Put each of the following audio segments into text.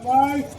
Gracias.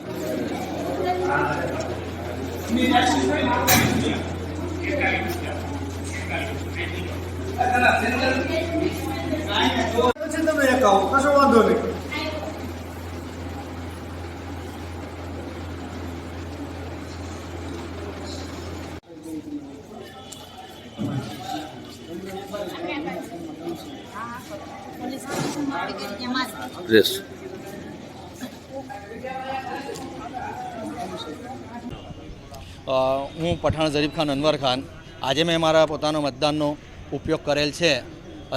છે તમે એક આવો કશો વાંધો નહીં રેસ અ, હું પઠાણ ઝરીફ ખાન અનવર ખાન. આજે મેં મારા પોતાનો મતદાનનો ઉપયોગ કરેલ છે,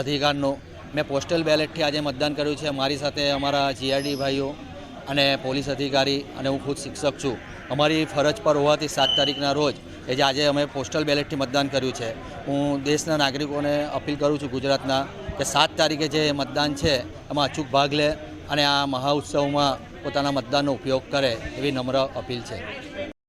અધિકારનો. મેં પોસ્ટલ બેલેટથી આજે મતદાન કર્યું છે. મારી સાથે અમારા જીઆરડી ભાઈઓ અને પોલીસ અધિકારી અને હું ખુદ શિક્ષક છું. અમારી ફરજ પર હોવાથી સાત તારીખના રોજ એ જે આજે અમે પોસ્ટલ બેલેટથી મતદાન કર્યું છે. હું દેશના નાગરિકોને અપીલ કરું છું ગુજરાતના કે સાત તારીખે જે મતદાન છે, એમાં અચૂક ભાગ લે અને આ મહા ઉત્સવમાં પોતાના મતદાનનો ઉપયોગ કરે એવી નમ્ર અપીલ છે.